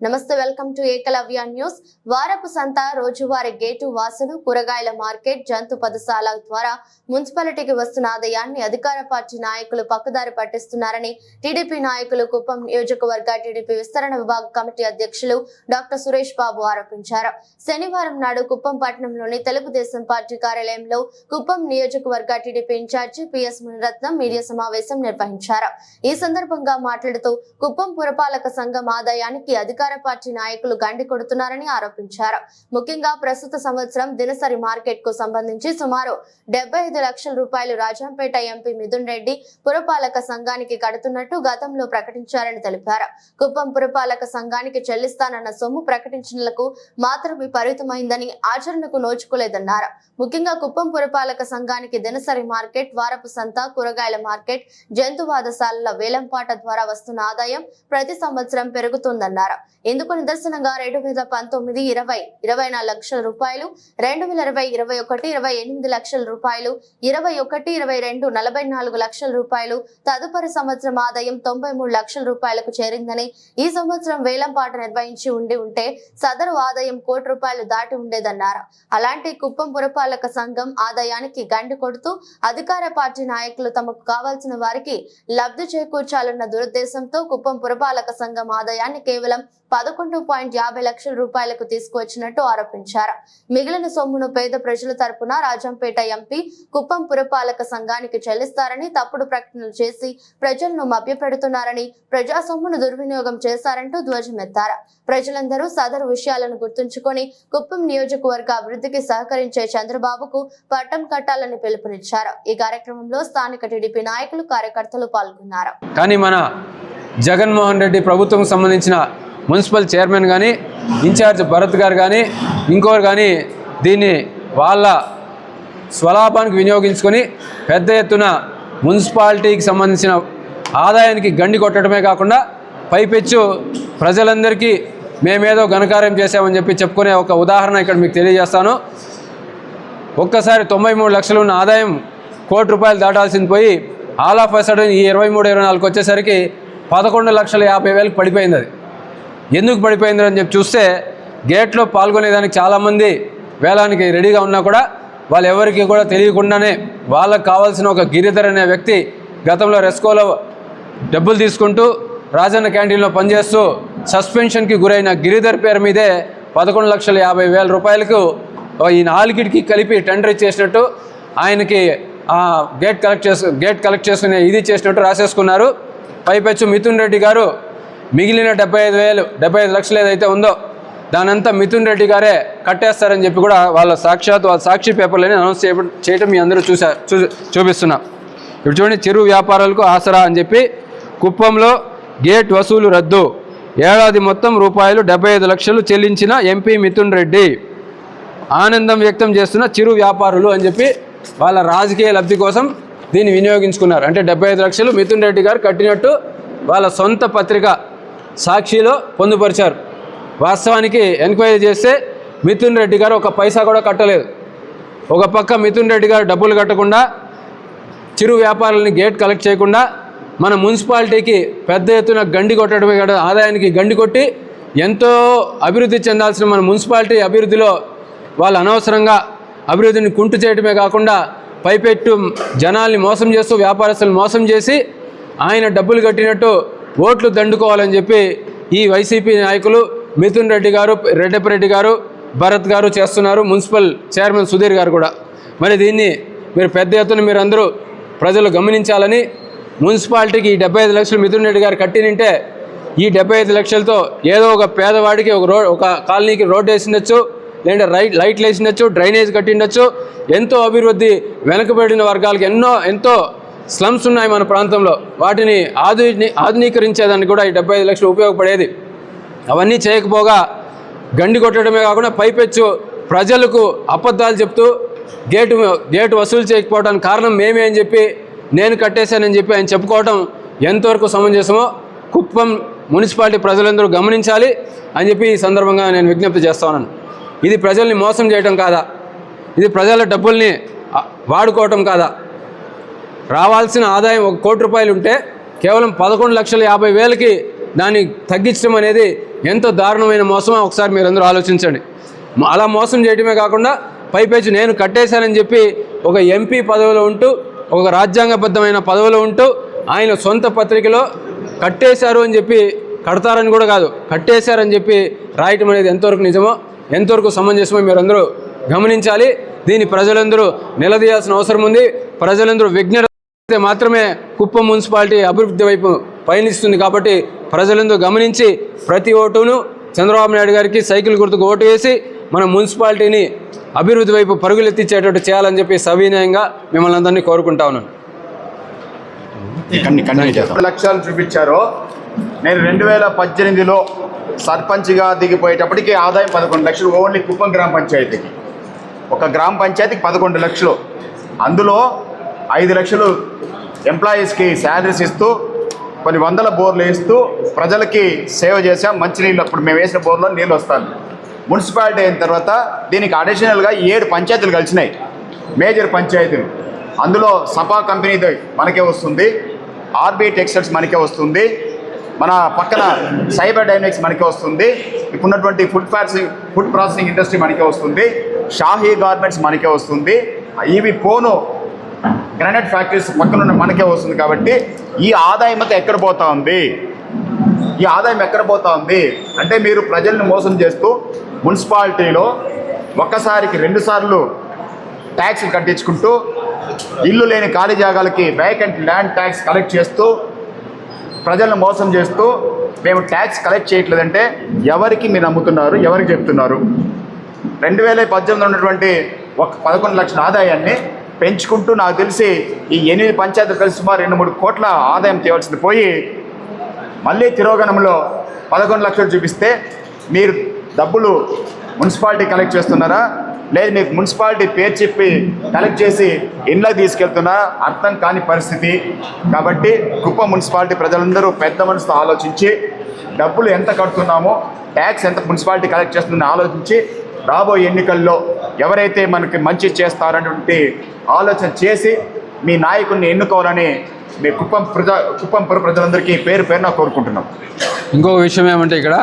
నమస్తే welcome to Eklavya news. వారపు సంత రోజువారీ గేటు వాసులు కూరగాయల మార్కెట్ జంతు పదశాల ద్వారా మున్సిపాలిటీకి వస్తున్న ఆదాయాన్ని అధికార పార్టీ నాయకులు పక్కదారి పట్టిస్తున్నారని టీడీపీ నాయకులు కుప్పం నియోజకవర్గ టీడీపీ విస్తరణ విభాగ కమిటీ అధ్యక్షులు డాక్టర్ సురేష్ బాబు ఆరోపించారు. శనివారం నాడు కుప్పం పట్టణంలోని తెలుగుదేశం పార్టీ కార్యాలయంలో కుప్పం నియోజకవర్గ TDP in charge P S Muniratnam media సమావేశం నిర్వహించారు. ఈ సందర్భంగా మాట్లాడుతూ కుప్పం పురపాలక సంఘం ఆదాయానికి అధికార పార్టీ నాయకులు గండి కొడుతున్నారని ఆరోపించారు. ముఖ్యంగా ప్రస్తుత సంవత్సరం దినసరి మార్కెట్కు సంబంధించి సుమారు డెబ్బై ఐదు లక్షల రూపాయలు రాజంపేట ఎంపీ మిథున్ రెడ్డి పురపాలక సంఘానికి కడుతున్నట్టు గతంలో ప్రకటించారని తెలిపారు. కుప్పం పురపాలక సంఘానికి చెల్లిస్తానన్న సొమ్ము ప్రకటించినలకు మాత్రమే పరిమితమైందని ఆచరణకు నోచుకోలేదన్నారు. ముఖ్యంగా కుప్పం పురపాలక సంఘానికి దినసరి మార్కెట్ వారపు సంత కూరగాయల మార్కెట్ జంతువాదశాలల వేలంపాట ద్వారా వస్తున్న ఆదాయం ప్రతి సంవత్సరం పెరుగుతుందన్నారు. ఇందుకు నిదర్శనంగా రెండు వేల పంతొమ్మిది ఇరవై ఇరవై నాలుగు లక్షల రూపాయలు రెండు వేల ఇరవై ఇరవై ఒకటి ఇరవై ఎనిమిది లక్షల రూపాయలు ఇరవై ఒకటి ఇరవై రెండు నలభై నాలుగు లక్షల రూపాయలు తదుపరి సంవత్సరం ఆదాయం తొంభై మూడు లక్షల రూపాయలకు చేరిందని ఈ సంవత్సరం వేలంపాట నిర్వహించి ఉండి ఉంటే సదరు ఆదాయం కోటి రూపాయలు దాటి ఉండేదన్నారు? అలాంటి కుప్పం పురపాలక సంఘం ఆదాయానికి గండి కొడుతూ అధికార పార్టీ నాయకులు తమకు కావాల్సిన వారికి లబ్ధి చేకూర్చాలన్న దురుద్దేశంతో కుప్పం పురపాలక సంఘం ఆదాయాన్ని కేవలం పదకొండు పాయింట్ యాభై లక్షల రూపాయలకు తీసుకువచ్చినట్టు ఆరోపించారు. మిగిలిన సొమ్మును పేద ప్రజల తరపున రాజంపేట ఎంపీ కుప్పం పురపాలక సంఘానికి చెల్లిస్తారని తప్పుడు ప్రకటనలు చేసి ప్రజలను మభ్యపెడుతున్నారని ప్రజా సొమ్మును దుర్వినియోగం చేశారంటూ ధ్వజమెత్తారు. ప్రజలందరూ సదరు విషయాలను గుర్తుంచుకొని కుప్పం నియోజకవర్గ అభివృద్ధికి సహకరించే చంద్రబాబుకు పట్టం కట్టాలని పిలుపునిచ్చారు. ఈ కార్యక్రమంలో స్థానిక టీడీపీ నాయకులు కార్యకర్తలు పాల్గొన్నారు. కానీ మన జగన్మోహన్ రెడ్డి ప్రభుత్వం సంబంధించిన మున్సిపల్ చైర్మన్ కానీ ఇన్ఛార్జ్ భరత్ గారు కానీ ఇంకోరు కానీ దీన్ని వాళ్ళ స్వలాభానికి వినియోగించుకొని పెద్ద ఎత్తున మున్సిపాలిటీకి సంబంధించిన ఆదాయానికి గండి కొట్టడమే కాకుండా పైపెచ్చు ప్రజలందరికీ మేమేదో ఘనకార్యం చేశామని చెప్పి చెప్పుకునే ఒక ఉదాహరణ ఇక్కడ మీకు తెలియజేస్తాను. ఒక్కసారి తొంభై మూడు లక్షలు ఉన్న ఆదాయం కోటి రూపాయలు దాటాల్సింది పోయి ఆల్ ఆఫ్ సడన్ ఈ ఇరవై మూడు ఇరవై నాలుగు వచ్చేసరికి పదకొండు లక్షల యాభై వేలకు పడిపోయింది అది. ఎందుకు పడిపోయింది అని చెప్పి చూస్తే గేట్లో పాల్గొనేదానికి చాలామంది వేలానికి రెడీగా ఉన్నా కూడా వాళ్ళు ఎవరికి కూడా తెలియకుండానే వాళ్ళకి కావాల్సిన ఒక గిరిధర్ అనే వ్యక్తి గతంలో రెస్కోలో డబ్బులు తీసుకుంటూ రాజన్న క్యాంటీన్లో పనిచేస్తూ సస్పెన్షన్కి గురైన గిరిధర్ పేరు మీదే పదకొండు లక్షల యాభై వేల రూపాయలకు ఈ నాలుగిటికి కలిపి టెండర్ ఇచ్చేసినట్టు ఆయనకి ఆ, గేట్ కలెక్ట్ చేసు గేట్ కలెక్ట్ చేసుకునే ఇది చేసినట్టు రాసేసుకున్నారు. పైపెచ్చు మిథున్ రెడ్డి గారు మిగిలిన డెబ్బై ఐదు వేలు డెబ్బై ఐదు లక్షలు ఏదైతే ఉందో దానంతా మిథున్ రెడ్డి గారే కట్టేస్తారని చెప్పి కూడా వాళ్ళ సాక్షాత్ వాళ్ళ సాక్షి పేపర్లని అనౌన్స్ చేయడం చేయటం మీ అందరూ చూసా చూ చూపిస్తున్నా. ఇప్పుడు చూడండి చిరు వ్యాపారాలకు ఆసరా అని చెప్పి కుప్పంలో గేట్ వసూలు రద్దు. ఏడాది మొత్తం రూపాయలు డెబ్బై ఐదు లక్షలు చెల్లించిన ఎంపీ మిథున్ రెడ్డి. ఆనందం వ్యక్తం చేస్తున్న చిరు వ్యాపారులు అని చెప్పి వాళ్ళ రాజకీయ లబ్ధి కోసం దీన్ని వినియోగించుకున్నారు. అంటే డెబ్బై ఐదు లక్షలు మిథున్ రెడ్డి గారు కట్టినట్టు వాళ్ళ సొంత పత్రిక సాక్షిలో పొందుపరిచారు. వాస్తవానికి ఎంక్వైరీ చేస్తే మిథున్ రెడ్డి గారు ఒక పైసా కూడా కట్టలేదు. ఒక పక్క మిథున్ రెడ్డి గారు డబ్బులు కట్టకుండా చిరు వ్యాపారులని గేట్ కలెక్ట్ చేయకుండా మన మున్సిపాలిటీకి పెద్ద ఎత్తున గండి కొట్టడమే కాదు ఆదాయానికి గండి కొట్టి ఎంతో అభివృద్ధి చెందాల్సిన మన మున్సిపాలిటీ అభివృద్ధిలో వాళ్ళు అనవసరంగా అభివృద్ధిని కుంటు చేయడమే కాకుండా పైపెట్టు జనాల్ని మోసం చేస్తూ వ్యాపారస్తులను మోసం చేసి ఆయన డబ్బులు కట్టినట్టు ఓట్లు దండుకోవాలని చెప్పి ఈ వైసీపీ నాయకులు మిథున్ రెడ్డి గారు రెడ్డప్పరెడ్డి గారు భరత్ గారు చేస్తున్నారు మున్సిపల్ చైర్మన్ సుధీర్ గారు కూడా. మరి దీన్ని మీరు పెద్ద ఎత్తున మీరు అందరూ ప్రజలు గమనించాలని మున్సిపాలిటీకి ఈ డెబ్బై ఐదు లక్షలు మిథున్ రెడ్డి గారు కట్టినంటే ఈ డెబ్బై ఐదు లక్షలతో ఏదో ఒక పేదవాడికి ఒక రోడ్ ఒక కాలనీకి రోడ్డు వేసిండొచ్చు లేదంటే రైట్ లైట్లు వేసిండొచ్చు డ్రైనేజ్ కట్టిండొచ్చు ఎంతో అభివృద్ధి వెనుకబడిన వర్గాలకు ఎన్నో ఎంతో స్లమ్స్ ఉన్నాయి మన ప్రాంతంలో. వాటిని ఆధుని ఆధునీకరించేదానికి కూడా ఈ డెబ్బై ఐదు లక్షలు ఉపయోగపడేది. అవన్నీ చేయకపోగా గండి కొట్టడమే కాకుండా పైపెచ్చు ప్రజలకు అబద్ధాలు చెప్తూ గేటు గేటు వసూలు చేయకపోవడానికి కారణం మేమే అని చెప్పి నేను కట్టేశానని చెప్పి ఆయన చెప్పుకోవడం ఎంతవరకు సమంజసమో కుప్పం మున్సిపాలిటీ ప్రజలందరూ గమనించాలి అని చెప్పి ఈ సందర్భంగా నేను విజ్ఞప్తి చేస్తా ఉన్నాను. ఇది ప్రజల్ని మోసం చేయడం కాదా? ఇది ప్రజల డబ్బుల్ని వాడుకోవటం కాదా? రావాల్సిన ఆదాయం ఒక కోటి రూపాయలు ఉంటే కేవలం పదకొండు లక్షల యాభై వేలకి దాన్ని తగ్గించడం అనేది ఎంతో దారుణమైన మోసమో? ఒకసారి మీరందరూ ఆలోచించండి. అలా మోసం చేయడమే కాకుండా పైపేచి నేను కట్టేశానని చెప్పి ఒక ఎంపీ పదవిలో ఉంటూ ఒక రాజ్యాంగబద్ధమైన పదవిలో ఉంటూ ఆయన సొంత పత్రికలో కట్టేశారు అని చెప్పి కడతారని కూడా కాదు కట్టేశారని చెప్పి రాయటం అనేది ఎంతవరకు నిజమో ఎంతవరకు సమంజసమో మీరందరూ గమనించాలి. దీన్ని ప్రజలందరూ నిలదీయాల్సిన అవసరం ఉంది. ప్రజలందరూ విజ్ఞ అయితే మాత్రమే కుప్పం మున్సిపాలిటీ అభివృద్ధి వైపు పయనిస్తుంది కాబట్టి ప్రజలందరూ గమనించి ప్రతి ఓటును చంద్రబాబు నాయుడు గారికి సైకిల్ గుర్తుకు ఓటు వేసి మన మున్సిపాలిటీని అభివృద్ధి వైపు పరుగులెత్తించేటట్టు చేయాలని చెప్పి సవినయంగా మిమ్మల్ని అందరినీ కోరుకుంటా ఉన్నాను. లక్ష్యాలు చూపించారో. నేను రెండు వేల పద్దెనిమిదిలో సర్పంచ్గా దిగిపోయేటప్పటికి ఆదాయం పదకొండు లక్షలు ఓన్లీ కుప్పం గ్రామ పంచాయతీకి. ఒక గ్రామ పంచాయతీకి పదకొండు లక్షలు. అందులో ఐదు లక్షలు ఎంప్లాయీస్కి శాలరీస్ ఇస్తూ కొన్ని వందల బోర్లు వేస్తూ ప్రజలకి సేవ చేసాం మంచినీళ్ళు అప్పుడు మేము వేసిన బోర్లో నీళ్ళు వస్తాను. మున్సిపాలిటీ అయిన తర్వాత దీనికి అడిషనల్గా ఏడు పంచాయతీలు కలిసినాయి. మేజర్ పంచాయతీలు. అందులో సపా కంపెనీది మనకే వస్తుంది. ఆర్బీ టెక్స్టైల్స్ మనకే వస్తుంది. మన పక్కన సైబర్ డైనమిక్స్ మనకే వస్తుంది. ఇప్పుడున్నటువంటి food processing food processing industry మనకే వస్తుంది. షాహీ గార్మెంట్స్ మనకే వస్తుంది. ఇవి పోను గ్రానైట్ ఫ్యాక్టరీస్ పక్కన మనకే వస్తుంది కాబట్టి ఈ ఆదాయం అంతా ఎక్కడ పోతా ఉంది? ఈ ఆదాయం ఎక్కడ పోతా ఉంది? అంటే మీరు ప్రజల్ని మోసం చేస్తూ మున్సిపాలిటీలో ఒక్కసారికి రెండు సార్లు ట్యాక్స్లు కట్టించుకుంటూ ఇల్లు లేని ఖాళీ జాగాలకి వేకెంట్ ల్యాండ్ ట్యాక్స్ కలెక్ట్ చేస్తూ ప్రజలను మోసం చేస్తూ మేము ట్యాక్స్ కలెక్ట్ చేయట్లేదంటే ఎవరికి మీరు నమ్ముతున్నారు? ఎవరికి చెప్తున్నారు? రెండు వేల పద్దెనిమిది ఉన్నటువంటి ఒక పదకొండు లక్షల ఆదాయాన్ని పెంచుకుంటూ నాకు తెలిసి ఈ ఎనిమిది పంచాయతీలు కలిసి సుమారు రెండు మూడు కోట్ల ఆదాయం తేవాల్సింది పోయి మళ్ళీ తిరోగణంలో పదకొండు లక్షలు చూపిస్తే మీరు డబ్బులు మున్సిపాలిటీ కలెక్ట్ చేస్తున్నారా? లేదు మీకు మున్సిపాలిటీ పేరు చెప్పి కలెక్ట్ చేసి ఇండ్లకు తీసుకెళ్తున్నారా అర్థం కాని పరిస్థితి. కాబట్టి కుప్ప మున్సిపాలిటీ ప్రజలందరూ పెద్ద మనసుతో ఆలోచించి డబ్బులు ఎంత కడుతున్నామో ట్యాక్స్ ఎంత మున్సిపాలిటీ కలెక్ట్ చేస్తుందని ఆలోచించి రాబోయే ఎన్నికల్లో ఎవరైతే మనకి మంచి చేస్తారనేటువంటి ఆలోచన చేసి మీ నాయకుడిని ఎన్నుకోవాలని మీ కుప్పం ప్రజ కుప్పం ప్రజలందరికీ పేరు పేరున కోరుకుంటున్నాం. ఇంకొక విషయం ఏమంటే ఇక్కడ